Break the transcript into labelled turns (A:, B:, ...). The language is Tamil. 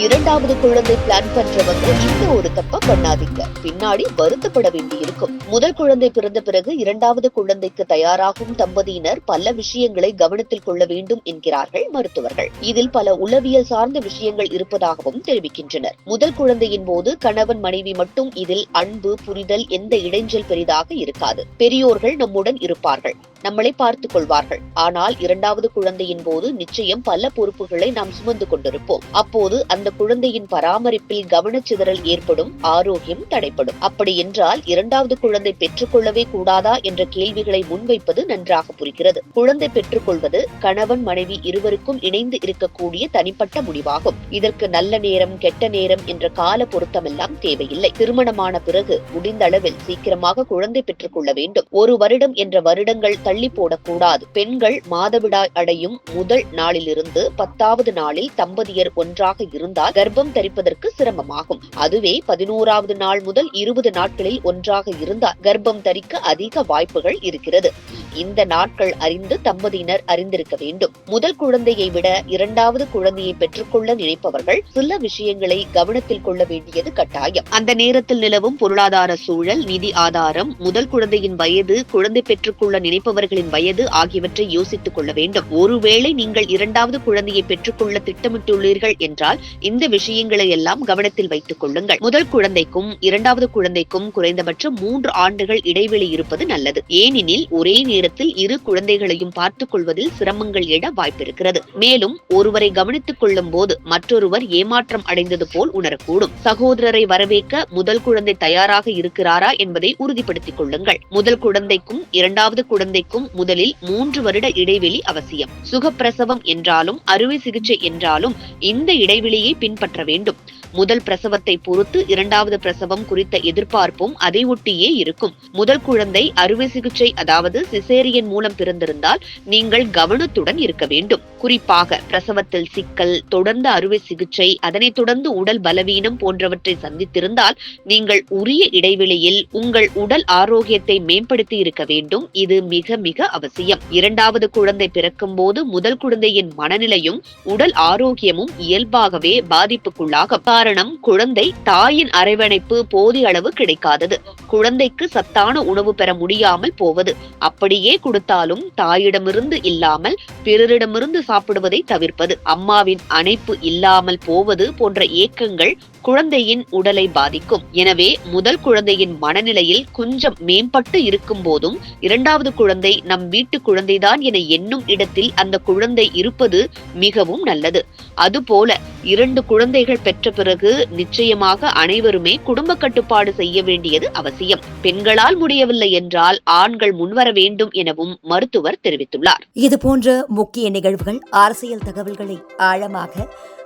A: இரண்டாவது குழந்தை பிளான் பண்றவங்க இந்த ஒரு தப்ப பண்ணாதீங்க. பின்னாடி வருத்தப்பட வேண்டியிருக்கும். முதல் குழந்தை பிறந்த பிறகு இரண்டாவது குழந்தைக்கு தயாராகும் தம்பதியினர் பல விஷயங்களை கவனத்தில் கொள்ள வேண்டும் என்கிறார்கள் மருத்துவர்கள். இதில் பல உளவியல் சார்ந்த விஷயங்கள் இருப்பதாகவும் தெரிவிக்கின்றனர். முதல் குழந்தையின் போது கணவன் மனைவி மட்டும் இதில் அன்பு புரிதல் எந்த இடைஞ்சல் பெரிதாக இருக்காது. பெரியோர்கள் நம்முடன் இருப்பார்கள். நம்மளை பார்த்துக் கொள்வார்கள். ஆனால் இரண்டாவது குழந்தையின் போது நிச்சயம் பல பொறுப்புகளை நாம் சுமந்து கொண்டிருப்போம். அப்போது அந்த குழந்தையின் பராமரிப்பில் கவனச்சிதறல் ஏற்படும் ஆரோக்கியம் தடைப்படும் அப்படி என்றால் இரண்டாவது குழந்தை பெற்றுக்கொள்ளவே கூடாதா என்ற கேள்விகளை முன்வைப்பது நன்றாக புரிகிறது. குழந்தை பெற்றுக்கொள்வது கணவன் மனைவி இருவருக்கும் இணைந்து இருக்கக்கூடிய தனிப்பட்ட முடிவாகும். இதற்கு நல்ல நேரம் கெட்ட நேரம் என்ற கால பொருத்தமெல்லாம் தேவையில்லை. திருமணமான பிறகு முடிந்த அளவில் சீக்கிரமாக குழந்தை பெற்றுக்கொள்ள வேண்டும். ஒரு வருடம் என்ற வருடங்கள் தள்ளி போடக்கூடாது. பெண்கள் மாதவிடாய் அடையும் முதல் நாளிலிருந்து பத்தாவது நாளில் தம்பதியர் ஒன்றாக இருந்தால் கர்ப்பம் தரிப்பதற்கு சிரமமாகும். அதுவே பதினோராவது நாள் முதல் இருபது நாட்களில் ஒன்றாக இருந்தால் கர்ப்பம் தரிக்க அதிக வாய்ப்புகள் இருக்கிறது. இந்த நாட்கள் அறிந்து தம்பதியினர் அறிந்திருக்க வேண்டும். முதல் குழந்தையை விட இரண்டாவது குழந்தையை பெற்றுக்கொள்ள நினைப்பவர்கள் சில விஷயங்களை கவனத்தில் கொள்ள வேண்டியது கட்டாயம். அந்த நேரத்தில் நிலவும் பொருளாதார சூழல் நிதி ஆதாரம் முதல் குழந்தையின் வயது குழந்தை பெற்றுக்கொள்ள நினைப்பவர்களின் வயது ஆகியவற்றை யோசித்துக் கொள்ள வேண்டும். ஒருவேளை நீங்கள் இரண்டாவது குழந்தையை பெற்றுக்கொள்ள திட்டமிட்டுள்ளீர்கள் என்றால் இந்த விஷயங்களை எல்லாம் கவனத்தில் வைத்துக் கொள்ளுங்கள். முதல் குழந்தைக்கும் இரண்டாவது குழந்தைக்கும் குறைந்தபட்சம் மூன்று ஆண்டுகள் இடைவெளி இருப்பது நல்லது. ஏனெனில் ஒரே நேரத்தில் இரு குழந்தைகளையும் பார்த்துக் கொள்வதில் சிரமங்கள் எழ வாய்ப்பிருக்கிறது. மேலும் ஒருவரை கவனித்துக் கொள்ளும் போது மற்றொருவர் ஏமாற்றம் அடைந்தது போல் உணரக்கூடும். சகோதரரை வரவேற்க முதல் குழந்தை தயாராக இருக்கிறாரா என்பதை உறுதிப்படுத்திக் கொள்ளுங்கள். முதல் குழந்தைக்கும் இரண்டாவது குழந்தைக்கும் முதலில் மூன்று வருட இடைவெளி அவசியம். சுகப்பிரசவம் என்றாலும் அறுவை சிகிச்சை என்றாலும் இந்த இடைவெளியை பின்பற்ற வேண்டும். முதல் பிரசவத்தை பொறுத்து இரண்டாவது பிரசவம் குறித்த எதிர்பார்ப்பும் அதை ஒட்டியே இருக்கும். முதல் குழந்தை அறுவை சிகிச்சை அதாவது சிசேரியன் மூலம் பிறந்திருந்தால் நீங்கள் கவனத்துடன் இருக்க வேண்டும். குறிப்பாக பிரசவத்தில் சிக்கல் தொடர்ந்த அறுவை சிகிச்சை அதனைத் தொடர்ந்து உடல் பலவீனம் போன்றவற்றை சந்தித்திருந்தால் நீங்கள் உரிய இடைவெளியில் உங்கள் உடல் ஆரோக்கியத்தை மேம்படுத்தி இருக்க வேண்டும். இது மிக மிக அவசியம். இரண்டாவது குழந்தை பிறக்கும் போது முதல் குழந்தையின் மனநிலையும் உடல் ஆரோக்கியமும் இயல்பாகவே பாதிப்புக்குள்ளாகும். காரணம் குழந்தை தாயின் அரவணைப்பு போதிய அளவு கிடைக்காதது. குழந்தைக்கு சத்தான உணவு பெற முடியாமல் போவது. அப்படியே கொடுத்தாலும் தாயிடமிருந்து இல்லாமல் பிறரிடமிருந்து சாப்பிடுவதை தவிர்ப்பது. அம்மாவின் அணைப்பு இல்லாமல் போவது போன்ற ஏக்கங்கள் குழந்தையின் உடலை பாதிக்கும். எனவே முதல் குழந்தையின் மனநிலையில் கொஞ்சம் மேம்பட்டு இருக்கும் போதும் இரண்டாவது குழந்தை நம் வீட்டு குழந்தைதான் என எண்ணும் இடத்தில் அந்த குழந்தை இருப்பது மிகவும் நல்லது. அதுபோல இரண்டு குழந்தைகள் பெற்ற பிறகு நிச்சயமாக அனைவருமே குடும்ப கட்டுப்பாடு செய்ய வேண்டியது அவசியம். பெண்களால் முடியவில்லை என்றால் ஆண்கள் முன்வர வேண்டும் எனவும் மருத்துவர் தெரிவித்துள்ளார்.
B: இது போன்ற முக்கிய நிகழ்வுகள் அரசியல் தகவல்களை ஆழமாக